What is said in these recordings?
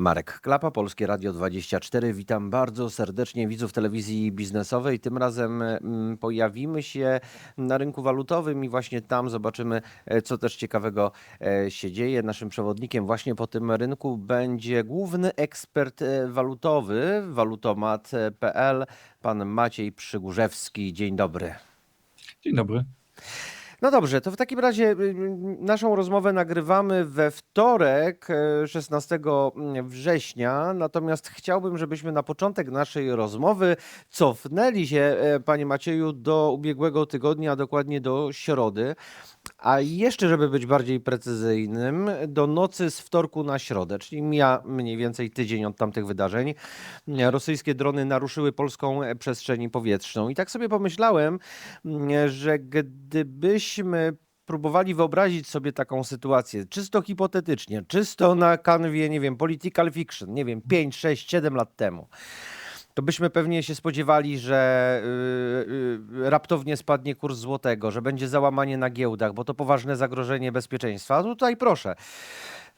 Marek Klapa, Polskie Radio 24. Witam bardzo serdecznie widzów telewizji biznesowej. Tym razem mm, pojawimy się na rynku walutowym i właśnie tam zobaczymy, e, co też ciekawego e, się dzieje. Naszym przewodnikiem właśnie po tym rynku będzie główny ekspert e, walutowy, walutomat.pl, pan Maciej Przygórzewski. Dzień dobry. Dzień dobry. No dobrze, to w takim razie y, naszą rozmowę nagrywamy we wtorek, e, 16 września. Natomiast chciałbym, żebyśmy na początek naszej rozmowy cofnęli się, e, panie Macieju, do ubiegłego tygodnia, dokładnie do środy. A jeszcze, żeby być bardziej precyzyjnym, do nocy z wtorku na środę, czyli mija mniej więcej tydzień od tamtych wydarzeń. Rosyjskie drony naruszyły polską przestrzeń powietrzną. I tak sobie pomyślałem, że gdybyśmy próbowali wyobrazić sobie taką sytuację, czysto hipotetycznie, czysto na kanwie, nie wiem, political fiction, nie wiem, 5, 6, 7 lat temu to byśmy pewnie się spodziewali, że y, y, raptownie spadnie kurs złotego, że będzie załamanie na giełdach, bo to poważne zagrożenie bezpieczeństwa. A tutaj proszę.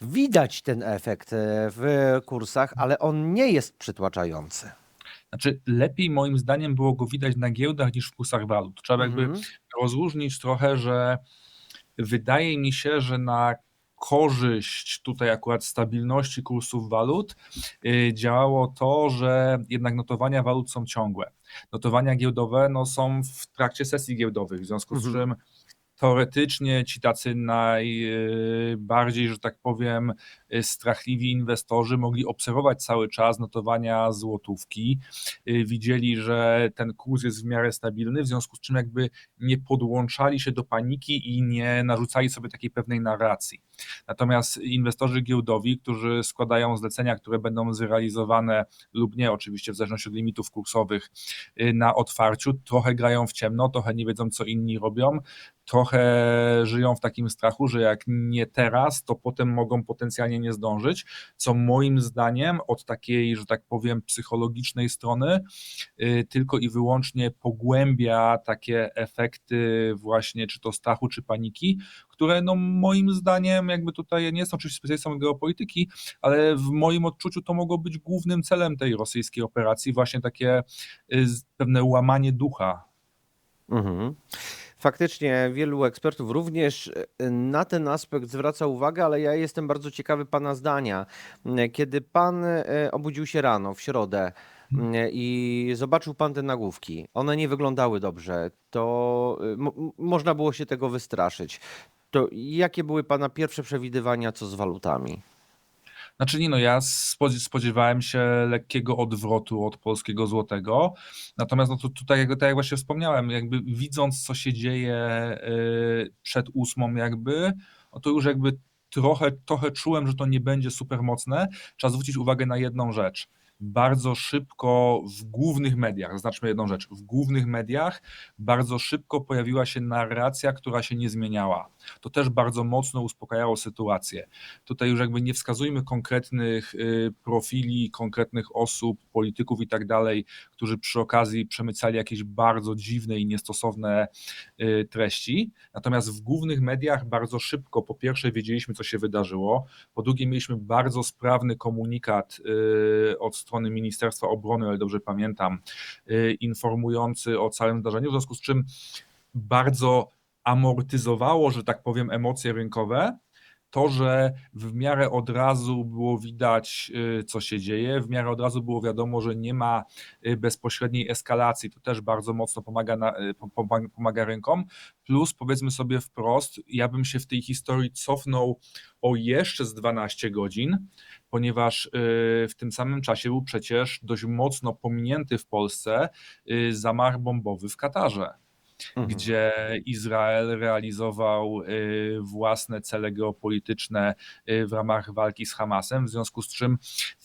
Widać ten efekt e, w kursach, ale on nie jest przytłaczający. Znaczy, lepiej moim zdaniem było go widać na giełdach niż w kursach walut. Trzeba jakby Mhm. rozróżnić trochę, że wydaje mi się, że na korzyść tutaj akurat stabilności kursów walut y, działało to, że jednak notowania walut są ciągłe. Notowania giełdowe no, są w trakcie sesji giełdowych, w związku z Mhm. czym teoretycznie ci tacy najbardziej, że tak powiem, y, strachliwi inwestorzy mogli obserwować cały czas notowania złotówki, y, widzieli, że ten kurs jest w miarę stabilny, w związku z czym jakby nie podłączali się do paniki i nie narzucali sobie takiej pewnej narracji. Natomiast inwestorzy giełdowi, którzy składają zlecenia, które będą zrealizowane lub nie, oczywiście w zależności od limitów kursowych y, na otwarciu, trochę grają w ciemno, trochę nie wiedzą, co inni robią, trochę żyją w takim strachu, że jak nie teraz, to potem mogą potencjalnie nie zdążyć, co moim zdaniem od takiej, że tak powiem, psychologicznej strony y, tylko i wyłącznie pogłębia takie efekty właśnie czy to strachu, czy paniki, które no moim zdaniem jakby tutaj nie jestem oczywiście specjalistą geopolityki, ale w moim odczuciu to mogło być głównym celem tej rosyjskiej operacji, właśnie takie y, pewne łamanie ducha Mhm. Faktycznie wielu ekspertów również e, na ten aspekt zwraca uwagę, ale ja jestem bardzo ciekawy Pana zdania. M, Kiedy Pan e, obudził się rano w środę m, i zobaczył Pan te nagłówki, one nie wyglądały dobrze, to e, mo- można było się tego wystraszyć. To jakie były Pana pierwsze przewidywania co z walutami? Znaczy nie no, ja spo- spodziewałem się lekkiego odwrotu od polskiego złotego, natomiast no to tutaj, tak jak właśnie wspomniałem, jakby widząc co się dzieje y, przed ósmą jakby, no to już jakby trochę, trochę czułem, że to nie będzie super mocne. Trzeba zwrócić uwagę na jedną rzecz. Bardzo szybko w głównych mediach, zaznaczmy jedną rzecz, w głównych mediach bardzo szybko pojawiła się narracja, która się nie zmieniała. To też bardzo mocno uspokajało sytuację. Tutaj już jakby nie wskazujmy konkretnych y, profili, konkretnych osób, polityków i tak dalej, którzy przy okazji przemycali jakieś bardzo dziwne i niestosowne y, treści. Natomiast w głównych mediach bardzo szybko, po pierwsze, wiedzieliśmy, co się wydarzyło, po drugie, mieliśmy bardzo sprawny komunikat y, od strony Ministerstwa Obrony, ale dobrze pamiętam, y, informujący o całym zdarzeniu, w związku z czym bardzo amortyzowało, że tak powiem, emocje rynkowe. To, że w miarę od razu było widać, y, co się dzieje, w miarę od razu było wiadomo, że nie ma y, bezpośredniej eskalacji, to też bardzo mocno pomaga, na, y, pom- pomaga, rynkom. Plus, powiedzmy sobie wprost, ja bym się w tej historii cofnął o jeszcze z 12 godzin, ponieważ w tym samym czasie był przecież dość mocno pominięty w Polsce zamach bombowy w Katarze Mhm. gdzie Izrael realizował y, własne cele geopolityczne y, w ramach walki z Hamasem, w związku z czym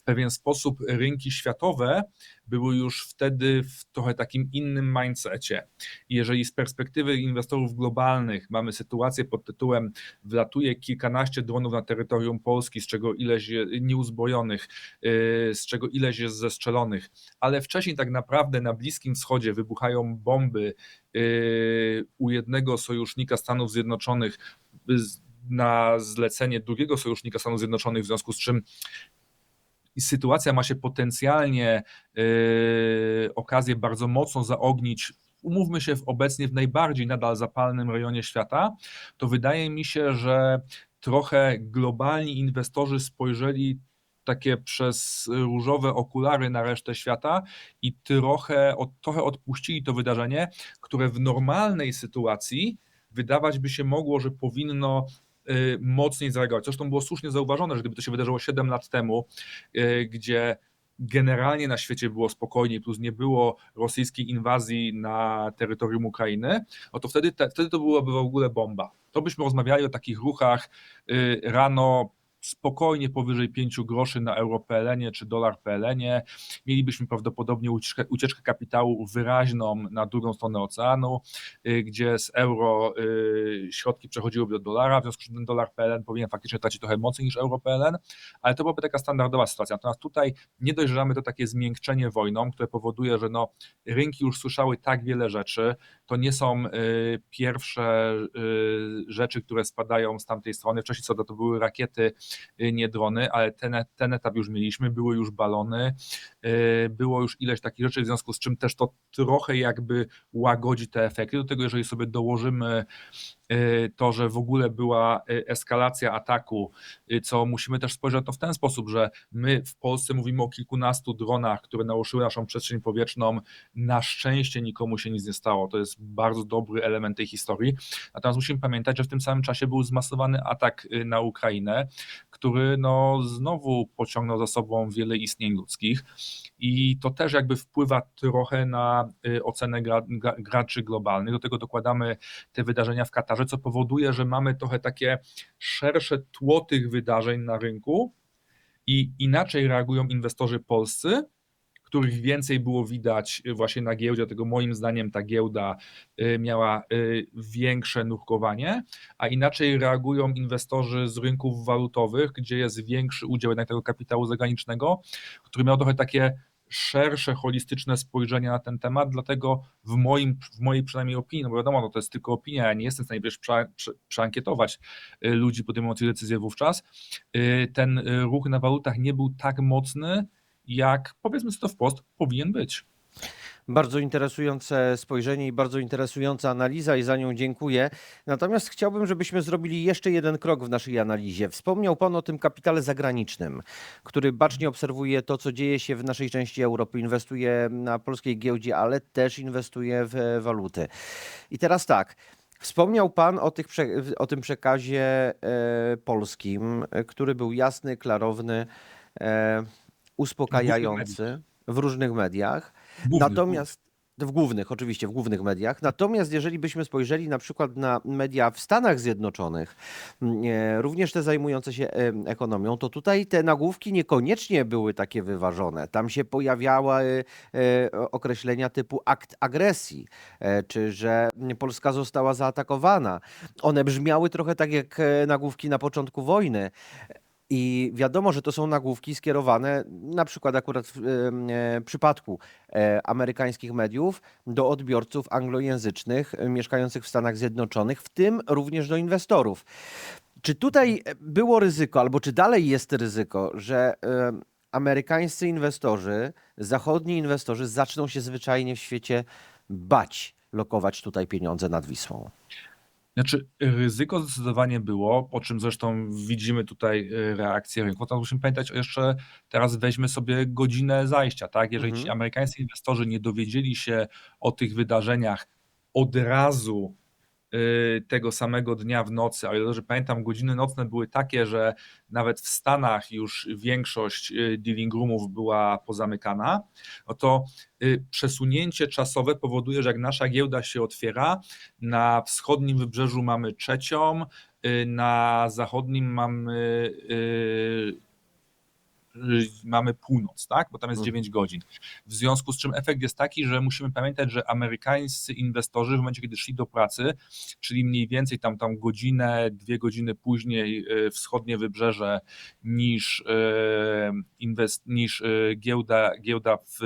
pewien sposób rynki światowe były już wtedy w trochę takim innym mindsetie. Jeżeli z perspektywy inwestorów globalnych mamy sytuację pod tytułem wlatuje kilkanaście dronów na terytorium Polski, z czego ileś nieuzbrojonych, y, z czego ileś jest zestrzelonych, ale wcześniej tak naprawdę na Bliskim Wschodzie wybuchają bomby y, u jednego sojusznika Stanów Zjednoczonych z- na zlecenie drugiego sojusznika Stanów Zjednoczonych, w związku z czym i sytuacja ma się potencjalnie yy, okazję bardzo mocno zaognić, umówmy się, w obecnie w najbardziej nadal zapalnym rejonie świata, to wydaje mi się, że trochę globalni inwestorzy spojrzeli takie przez różowe okulary na resztę świata i trochę, od, trochę odpuścili to wydarzenie, które w normalnej sytuacji wydawać by się mogło, że powinno mocniej zareagować. Zresztą było słusznie zauważone, że gdyby to się wydarzyło 7 lat temu, y, gdzie generalnie na świecie było spokojniej, plus nie było rosyjskiej inwazji na terytorium Ukrainy, no to wtedy, te, wtedy to byłaby w ogóle bomba. To byśmy rozmawiali o takich ruchach y, rano spokojnie powyżej 5 groszy na euro PLN czy dolar PLN. Mielibyśmy prawdopodobnie ucieczkę, ucieczkę kapitału wyraźną na drugą stronę oceanu, y, gdzie z euro y, środki przechodziłyby do dolara, w związku z czym ten dolar PLN powinien faktycznie tracić trochę mocniej niż euro PLN, ale to byłaby taka standardowa sytuacja. Natomiast tutaj nie mamy to takie zmiękczenie wojną, które powoduje, że no, rynki już słyszały tak wiele rzeczy, to nie są y, pierwsze rzeczy, które spadają z tamtej strony. Wcześniej co to, to były rakiety, nie drony, ale ten, ten etap już mieliśmy, były już balony, y, było już ileś takich rzeczy, w związku z czym też to trochę jakby łagodzi te efekty. Do tego, jeżeli sobie dołożymy y, to, że w ogóle była y, eskalacja ataku, y, co musimy też spojrzeć to w ten sposób, że my w Polsce mówimy o kilkunastu dronach, które naruszyły naszą przestrzeń powietrzną. Na szczęście nikomu się nic nie stało. To jest bardzo dobry element tej historii. Natomiast musimy pamiętać, że w tym samym czasie był zmasowany atak y, na Ukrainę, który no znowu pociągnął za sobą wiele istnień ludzkich i to też jakby wpływa trochę na y, ocenę gra, gra, graczy globalnych. Do tego dokładamy te wydarzenia w Katarze, co powoduje, że mamy trochę takie szersze tło tych wydarzeń na rynku i inaczej reagują inwestorzy polscy, których więcej było widać właśnie na giełdzie, dlatego moim zdaniem ta giełda y, miała y, większe nurkowanie, a inaczej reagują inwestorzy z rynków walutowych, gdzie jest większy udział jednak tego kapitału zagranicznego, który miał trochę takie szersze, holistyczne spojrzenie na ten temat, dlatego w, moim, w mojej przynajmniej opinii, no bo wiadomo, no to jest tylko opinia, ja nie jestem w stanie przecież prze, prze, przeankietować y, ludzi podejmujących decyzje wówczas, y, ten y, ruch na walutach nie był tak mocny, jak powiedzmy sobie to wprost, powinien być. Bardzo interesujące spojrzenie i bardzo interesująca analiza i za nią dziękuję. Natomiast chciałbym, żebyśmy zrobili jeszcze jeden krok w naszej analizie. Wspomniał Pan o tym kapitale zagranicznym, który bacznie obserwuje to, co dzieje się w naszej części Europy, inwestuje na polskiej giełdzie, ale też inwestuje w waluty. I teraz tak. Wspomniał Pan o, tych, o tym przekazie e, polskim, który był jasny, klarowny, e, uspokajający w różnych mediach. Natomiast w głównych, oczywiście, w głównych mediach. Natomiast jeżeli byśmy spojrzeli na przykład na media w Stanach Zjednoczonych, e, również te zajmujące się e, ekonomią, to tutaj te nagłówki niekoniecznie były takie wyważone. Tam się pojawiały e, określenia typu akt agresji, czy że Polska została zaatakowana. One brzmiały trochę tak jak nagłówki na początku wojny. I wiadomo, że to są nagłówki skierowane, na przykład akurat w e, przypadku e, amerykańskich mediów, do odbiorców anglojęzycznych e, mieszkających w Stanach Zjednoczonych, w tym również do inwestorów. Czy tutaj e, było ryzyko, albo czy dalej jest ryzyko, że em, amerykańscy inwestorzy, zachodni inwestorzy zaczną się zwyczajnie w świecie bać lokować tutaj pieniądze nad Wisłą? Znaczy, ryzyko zdecydowanie było, po czym zresztą widzimy tutaj y, reakcję rynku. To musimy pamiętać jeszcze, teraz weźmy sobie godzinę zajścia, tak? Jeżeli ci Mhm. amerykańscy inwestorzy nie dowiedzieli się o tych wydarzeniach od razu tego samego dnia w nocy, a ile dobrze pamiętam, godziny nocne były takie, że nawet w Stanach już większość y, dealing roomów była pozamykana, no to y, przesunięcie czasowe powoduje, że jak nasza giełda się otwiera, na wschodnim wybrzeżu mamy trzecią, y, na zachodnim mamy, y, y, mamy północ, tak? Bo tam jest Mhm. 9 godzin. W związku z czym efekt jest taki, że musimy pamiętać, że amerykańscy inwestorzy w momencie, kiedy szli do pracy, czyli mniej więcej tam, tam godzinę, dwie godziny później y, wschodnie wybrzeże niż, y, inwest, niż y, giełda, giełda w,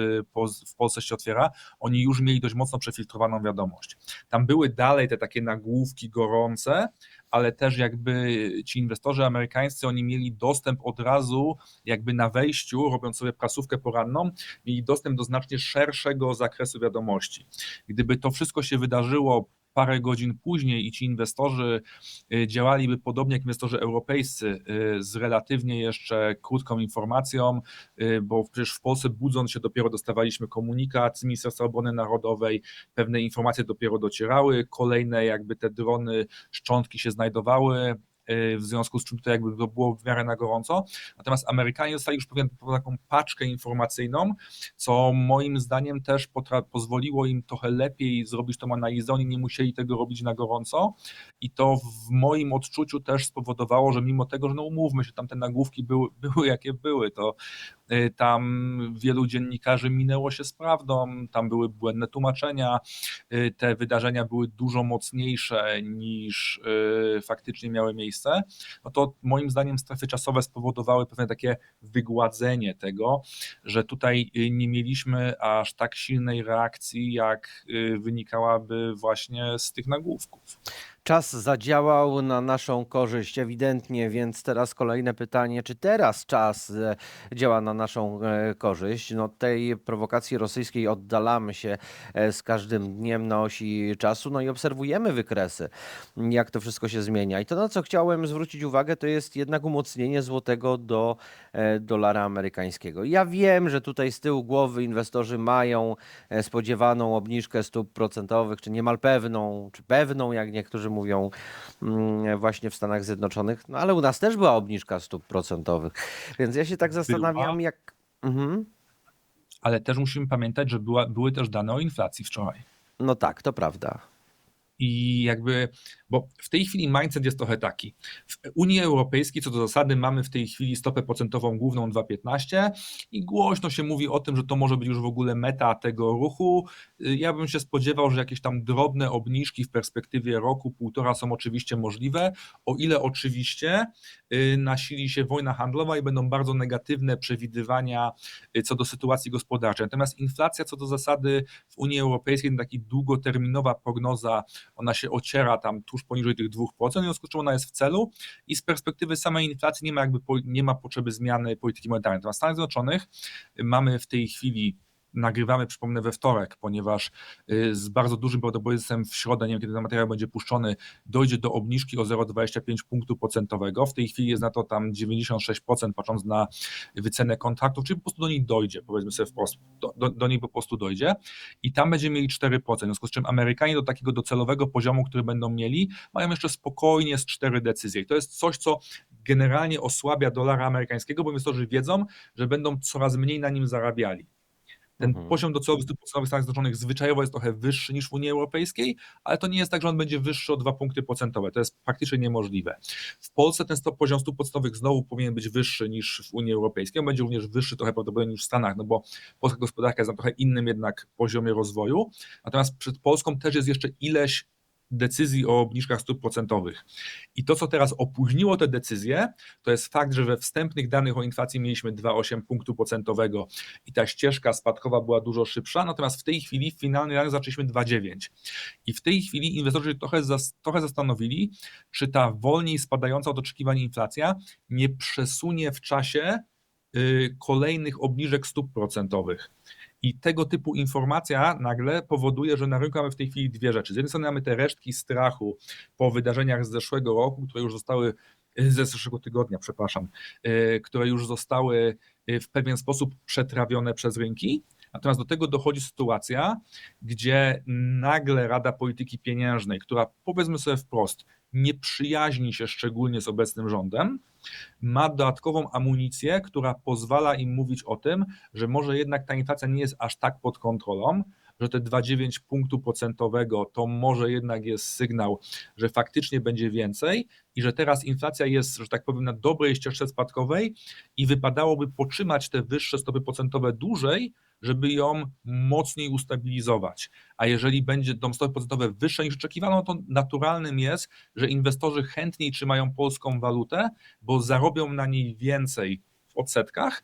w Polsce się otwiera, oni już mieli dość mocno przefiltrowaną wiadomość. Tam były dalej te takie nagłówki gorące, ale też jakby ci inwestorzy amerykańscy, oni mieli dostęp od razu jakby na wejściu, robiąc sobie prasówkę poranną, mieli dostęp do znacznie szerszego zakresu wiadomości. Gdyby to wszystko się wydarzyło parę godzin później i ci inwestorzy y, działaliby podobnie jak inwestorzy europejscy y, z relatywnie jeszcze krótką informacją, y, bo przecież w Polsce budząc się dopiero dostawaliśmy komunikat z Ministerstwa Obrony Narodowej, pewne informacje dopiero docierały, kolejne jakby te drony, szczątki się znajdowały, w związku z czym to jakby to było w miarę na gorąco. Natomiast Amerykanie dostali już pewien, taką paczkę informacyjną, co moim zdaniem też pozwoliło im trochę lepiej zrobić tą analizę. Oni nie musieli tego robić na gorąco i to w moim odczuciu też spowodowało, że mimo tego, że no umówmy się, tam te nagłówki były, były jakie były, to y, tam wielu dziennikarzy minęło się z prawdą, tam były błędne tłumaczenia, y, te wydarzenia były dużo mocniejsze niż y, faktycznie miały miejsce, no to moim zdaniem strefy czasowe spowodowały pewne takie wygładzenie tego, że tutaj y, nie mieliśmy aż tak silnej reakcji, jak y, wynikałaby właśnie z tych nagłówków. Czas zadziałał na naszą korzyść, ewidentnie, więc teraz kolejne pytanie, czy teraz czas e, działa na naszą e, korzyść? No, tej prowokacji rosyjskiej oddalamy się e, z każdym dniem na osi czasu, no i obserwujemy wykresy, jak to wszystko się zmienia. I to, na co chciałem zwrócić uwagę, to jest jednak umocnienie złotego do dolara amerykańskiego. Ja wiem, że tutaj z tyłu głowy inwestorzy mają spodziewaną obniżkę stóp procentowych, czy niemal pewną, czy pewną, jak niektórzy mówią mm, właśnie w Stanach Zjednoczonych, no ale u nas też była obniżka stóp procentowych, więc ja się tak zastanawiam, jak... Mhm. Ale też musimy pamiętać, że była, były też dane o inflacji wczoraj. No tak, to prawda. I jakby, bo w tej chwili mindset jest trochę taki. W Unii Europejskiej co do zasady mamy w tej chwili stopę procentową główną 2,15 i głośno się mówi o tym, że to może być już w ogóle meta tego ruchu. Y, Ja bym się spodziewał, że jakieś tam drobne obniżki w perspektywie roku, półtora są oczywiście możliwe, o ile oczywiście y, nasili się wojna handlowa i będą bardzo negatywne przewidywania y, co do sytuacji gospodarczej. Natomiast inflacja co do zasady w Unii Europejskiej, taki długoterminowa prognoza ona się ociera tam tuż poniżej tych 2%, w związku z czym ona jest w celu i z perspektywy samej inflacji nie ma jakby nie ma potrzeby zmiany polityki monetarnej. Natomiast w Stanach Zjednoczonych mamy w tej chwili nagrywamy, przypomnę, we wtorek, ponieważ y, z bardzo dużym prawdopodobieństwem w środę, nie wiem kiedy ten materiał będzie puszczony, dojdzie do obniżki o 0,25 punktu procentowego. W tej chwili jest na to tam 96% patrząc na wycenę kontraktów, czyli po prostu do niej dojdzie, powiedzmy sobie wprost, do, do, do niej po prostu dojdzie i tam będziemy mieli 4%, w związku z czym Amerykanie do takiego docelowego poziomu, który będą mieli, mają jeszcze spokojnie z 4 decyzje i to jest coś, co generalnie osłabia dolara amerykańskiego, bo inwestorzy wiedzą, że będą coraz mniej na nim zarabiali. Ten Mhm. poziom docelowy stóp procentowych w Stanach Zjednoczonych zwyczajowo jest trochę wyższy niż w Unii Europejskiej, ale to nie jest tak, że on będzie wyższy o 2 punkty procentowe. To jest praktycznie niemożliwe. W Polsce ten stop, poziom stóp procentowych znowu powinien być wyższy niż w Unii Europejskiej. On będzie również wyższy trochę prawdopodobnie niż w Stanach, no bo polska gospodarka jest na trochę innym jednak poziomie rozwoju. Natomiast przed Polską też jest jeszcze ileś decyzji o obniżkach stóp procentowych. I to, co teraz opóźniło te decyzje, to jest fakt, że we wstępnych danych o inflacji mieliśmy 2,8 punktu procentowego i ta ścieżka spadkowa była dużo szybsza, natomiast w tej chwili w finalnych danych zaczęliśmy 2,9. I w tej chwili inwestorzy trochę, trochę zastanowili, czy ta wolniej spadająca od oczekiwań inflacja nie przesunie w czasie y, kolejnych obniżek stóp procentowych. I tego typu informacja nagle powoduje, że na rynku mamy w tej chwili dwie rzeczy. Z jednej strony mamy te resztki strachu po wydarzeniach z zeszłego roku, które już zostały, ze zeszłego tygodnia, przepraszam, y, które już zostały y, w pewien sposób przetrawione przez rynki. Natomiast do tego dochodzi sytuacja, gdzie nagle Rada Polityki Pieniężnej, która powiedzmy sobie wprost, nie przyjaźni się szczególnie z obecnym rządem, ma dodatkową amunicję, która pozwala im mówić o tym, że może jednak ta inflacja nie jest aż tak pod kontrolą, że te 2,9 punktu procentowego to może jednak jest sygnał, że faktycznie będzie więcej i że teraz inflacja jest, że tak powiem, na dobrej ścieżce spadkowej i wypadałoby potrzymać te wyższe stopy procentowe dłużej, żeby ją mocniej ustabilizować. A jeżeli będzie tą stopy procentowe wyższe niż oczekiwano, to naturalnym jest, że inwestorzy chętniej trzymają polską walutę, bo zarobią na niej więcej w odsetkach,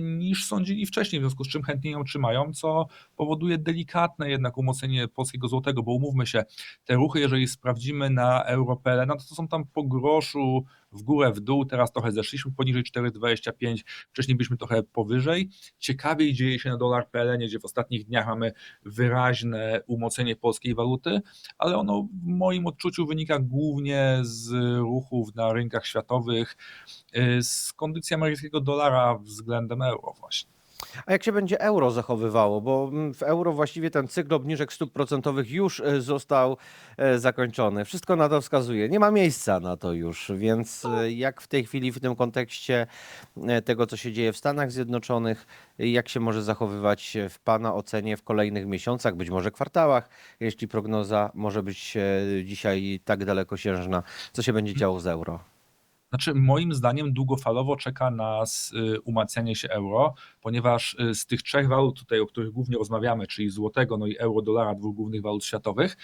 niż sądzili wcześniej, w związku z czym chętnie ją trzymają, co powoduje delikatne jednak umocnienie polskiego złotego, bo umówmy się, te ruchy, jeżeli sprawdzimy na Europele, no to są tam po groszu w górę, w dół, teraz trochę zeszliśmy poniżej 4,25, wcześniej byliśmy trochę powyżej. Ciekawiej dzieje się na dolar PLN, gdzie w ostatnich dniach mamy wyraźne umocnienie polskiej waluty, ale ono w moim odczuciu wynika głównie z ruchów na rynkach światowych, y, z kondycji amerykańskiego dolara względem euro właśnie. A jak się będzie euro zachowywało? Bo mm, w euro właściwie ten cykl obniżek stóp procentowych już e, został e, zakończony. Wszystko na to wskazuje. Nie ma miejsca na to już, więc e, jak w tej chwili w tym kontekście e, tego, co się dzieje w Stanach Zjednoczonych, e, jak się może zachowywać w Pana ocenie w kolejnych miesiącach, być może kwartałach, jeśli prognoza może być e, dzisiaj tak dalekosiężna, co się będzie działo z euro? Znaczy, moim zdaniem długofalowo czeka nas y, umacnianie się euro, ponieważ y, z tych trzech walut tutaj, o których głównie rozmawiamy, czyli złotego, no i euro, dolara, dwóch głównych walut światowych,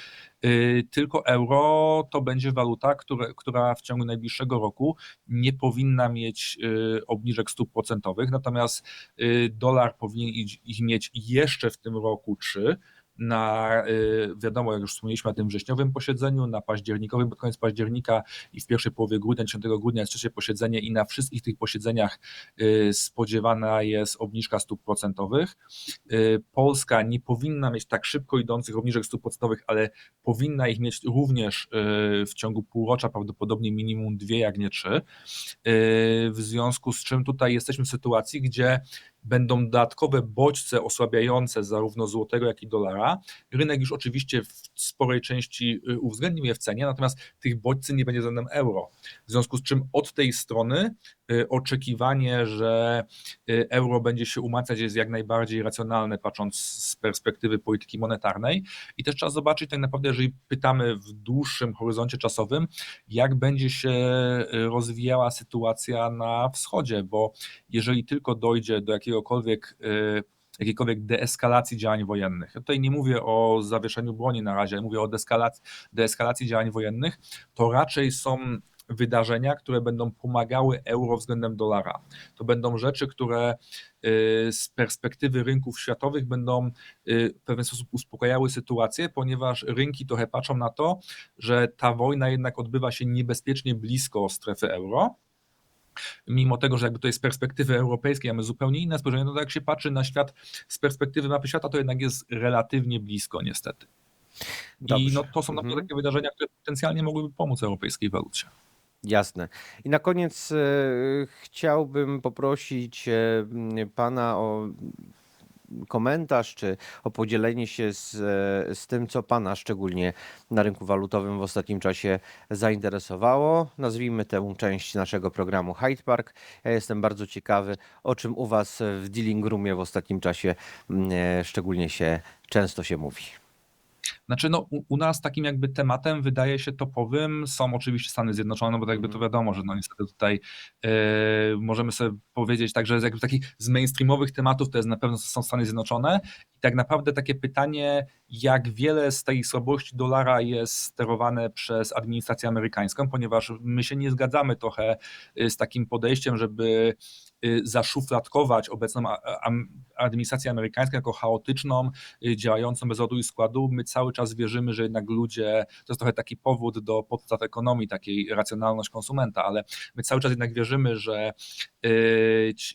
y, tylko euro to będzie waluta, które, która w ciągu najbliższego roku nie powinna mieć obniżek stóp procentowych, natomiast dolar powinien ich mieć jeszcze w tym roku trzy na, y, wiadomo, jak już wspomnieliśmy na tym wrześniowym posiedzeniu, na październikowym, pod koniec października i w pierwszej połowie grudnia, 10 grudnia jest trzecie posiedzenie i na wszystkich tych posiedzeniach y, spodziewana jest obniżka stóp procentowych. Y, Polska nie powinna mieć tak szybko idących obniżek stóp procentowych, ale powinna ich mieć również w ciągu półrocza, prawdopodobnie minimum dwie, jak nie trzy. W związku z czym tutaj jesteśmy w sytuacji, gdzie będą dodatkowe bodźce osłabiające zarówno złotego, jak i dolara. Rynek już oczywiście w sporej części y, uwzględnił je w cenie, natomiast tych bodźcy nie będzie względem euro. W związku z czym od tej strony oczekiwanie, że y, euro będzie się umacniać jest jak najbardziej racjonalne, patrząc z perspektywy polityki monetarnej. I też trzeba zobaczyć tak naprawdę, jeżeli pytamy w dłuższym horyzoncie czasowym, jak będzie się rozwijała sytuacja na wschodzie, bo jeżeli tylko dojdzie do jakiegokolwiek jakiejkolwiek deeskalacji działań wojennych. Ja tutaj nie mówię o zawieszeniu broni na razie, mówię o deeskalacji, deeskalacji działań wojennych, to raczej są wydarzenia, które będą pomagały euro względem dolara. To będą rzeczy, które z perspektywy rynków światowych będą w pewien sposób uspokajały sytuację, ponieważ rynki trochę patrzą na to, że ta wojna jednak odbywa się niebezpiecznie blisko strefy euro mimo tego, że jakby tutaj z perspektywy europejskiej mamy zupełnie inne spojrzenie, no to jak się patrzy na świat z perspektywy mapy świata, to jednak jest relatywnie blisko niestety. I Dobrze. no, to są naprawdę Mhm. takie wydarzenia, które potencjalnie mogłyby pomóc europejskiej walucie. Jasne. I na koniec e, chciałbym poprosić e, Pana o komentarz, czy o podzielenie się z, e, z tym, co Pana szczególnie na rynku walutowym w ostatnim czasie zainteresowało. Nazwijmy tę część naszego programu Hyde Park. Ja jestem bardzo ciekawy, o czym u Was w dealing roomie w ostatnim czasie szczególnie się często się mówi. Znaczy, no, u, u nas takim jakby tematem wydaje się topowym są oczywiście Stany Zjednoczone, bo to jakby to Mhm. wiadomo, że no niestety tutaj e, możemy sobie powiedzieć tak, że z jakby takich z mainstreamowych tematów to jest na pewno są Stany Zjednoczone i tak naprawdę takie pytanie, jak wiele z tej słabości dolara jest sterowane przez administrację amerykańską, ponieważ my się nie zgadzamy trochę y, z takim podejściem, żeby y, zaszufladkować obecną administrację amerykańską jako chaotyczną, y, działającą bez ładu i składu. My cały czas wierzymy, że jednak ludzie, to jest trochę taki powód do podstaw ekonomii, takiej racjonalność konsumenta, ale my cały czas jednak wierzymy, że,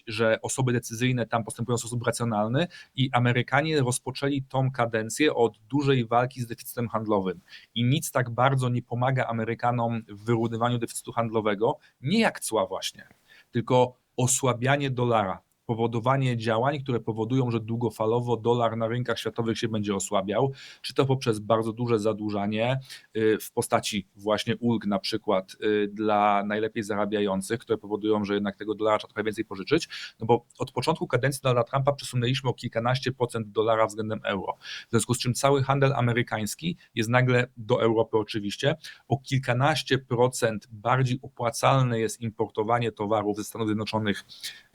że osoby decyzyjne tam postępują w sposób racjonalny i Amerykanie rozpoczęli tą kadencję od dużej walki z deficytem handlowym. I nic tak bardzo nie pomaga Amerykanom w wyrównywaniu deficytu handlowego, nie jak cła właśnie, tylko osłabianie dolara, powodowanie działań, które powodują, że długofalowo dolar na rynkach światowych się będzie osłabiał, czy to poprzez bardzo duże zadłużanie y, w postaci właśnie ulg na przykład y, dla najlepiej zarabiających, które powodują, że jednak tego dolara trzeba trochę więcej pożyczyć, no bo od początku kadencji Donalda Trumpa przesunęliśmy o kilkanaście procent dolara względem euro, w związku z czym cały handel amerykański jest nagle do Europy oczywiście. O kilkanaście procent bardziej opłacalne jest importowanie towarów ze Stanów Zjednoczonych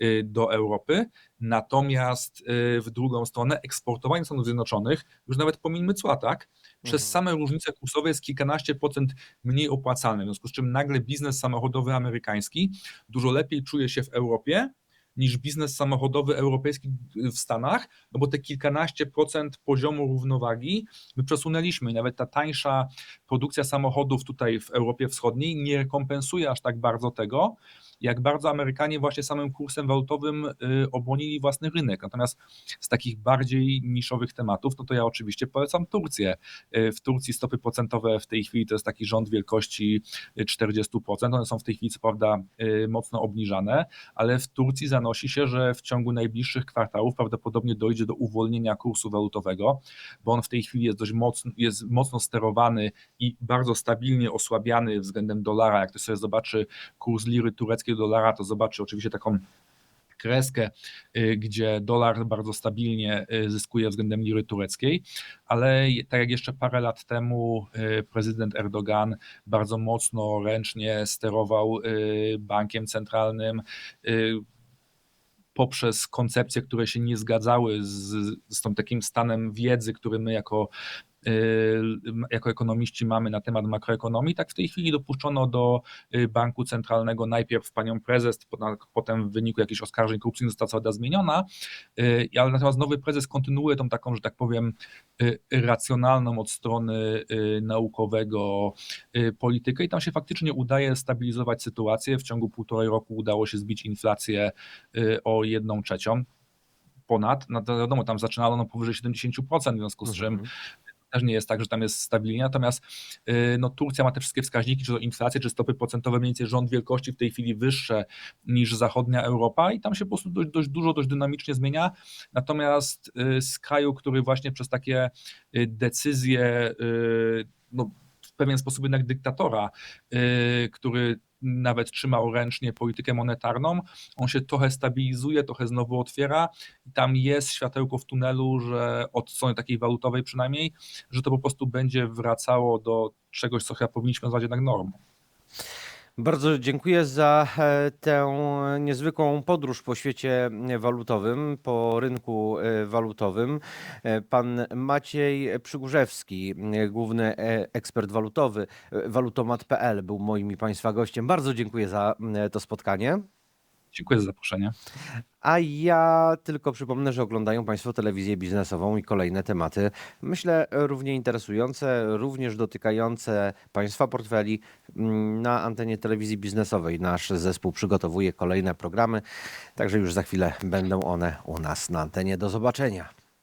y, do Europy, natomiast y, w drugą stronę eksportowanie Stanów Zjednoczonych, już nawet pomińmy cła, tak, przez Mhm. same różnice kursowe jest kilkanaście procent mniej opłacalne, w związku z czym nagle biznes samochodowy amerykański dużo lepiej czuje się w Europie niż biznes samochodowy europejski w Stanach, no bo te kilkanaście procent poziomu równowagi my przesunęliśmy. Nawet ta tańsza produkcja samochodów tutaj w Europie Wschodniej nie rekompensuje aż tak bardzo tego, jak bardzo Amerykanie właśnie samym kursem walutowym y, obronili własny rynek. Natomiast z takich bardziej niszowych tematów, no to ja oczywiście polecam Turcję. Y, W Turcji stopy procentowe w tej chwili to jest taki rząd wielkości y, 40%. One są w tej chwili co prawda y, mocno obniżane, ale w Turcji zanosi się, że w ciągu najbliższych kwartałów prawdopodobnie dojdzie do uwolnienia kursu walutowego, bo on w tej chwili jest dość mocno, jest mocno sterowany i bardzo stabilnie osłabiany względem dolara. Jak ktoś sobie zobaczy kurs liry tureckiej do dolara, to zobaczy oczywiście taką kreskę, y, gdzie dolar bardzo stabilnie y, zyskuje względem liry tureckiej, ale tak jak jeszcze parę lat temu y, prezydent Erdogan bardzo mocno ręcznie sterował bankiem centralnym poprzez koncepcje, które się nie zgadzały z, z tą takim stanem wiedzy, który my jako jako ekonomiści mamy na temat makroekonomii, tak w tej chwili dopuszczono do y, banku centralnego najpierw panią prezes, potem- w wyniku jakichś oskarżeń korupcyjnych została cała zmieniona, y, ale natomiast nowy prezes kontynuuje tą taką, że tak powiem, y, racjonalną od strony y, naukowego y, politykę i tam się faktycznie udaje stabilizować sytuację. W ciągu półtorej roku udało się zbić inflację y, o jedną trzecią ponad, no to wiadomo, tam zaczynało no powyżej 70%, w związku z czym Mhm. Też nie jest tak, że tam jest stabilnie, natomiast y, no, Turcja ma te wszystkie wskaźniki, czy to inflację, czy stopy procentowe mniej więcej rząd wielkości w tej chwili wyższe niż zachodnia Europa i tam się po prostu dość, dość dużo, dość dynamicznie zmienia, natomiast y, z kraju, który właśnie przez takie y, decyzje no, w pewien sposób jednak dyktatora, który nawet trzymał ręcznie politykę monetarną, on się trochę stabilizuje, trochę znowu otwiera i tam jest światełko w tunelu, że od strony takiej walutowej przynajmniej, że to po prostu będzie wracało do czegoś, co chyba powinniśmy nazwać jednak normą. Bardzo dziękuję za e, tę niezwykłą podróż po świecie e, walutowym, po rynku e, walutowym. Pan Maciej Przygórzewski, główny ekspert walutowy, walutomat.pl był moim i Państwa gościem. Bardzo dziękuję za to spotkanie. Dziękuję za zaproszenie. A ja tylko przypomnę, że oglądają Państwo telewizję biznesową i kolejne tematy, myślę, równie interesujące, również dotykające Państwa portfeli mm, na antenie telewizji biznesowej. Nasz zespół przygotowuje kolejne programy, także już za chwilę będą one u nas na antenie. Do zobaczenia.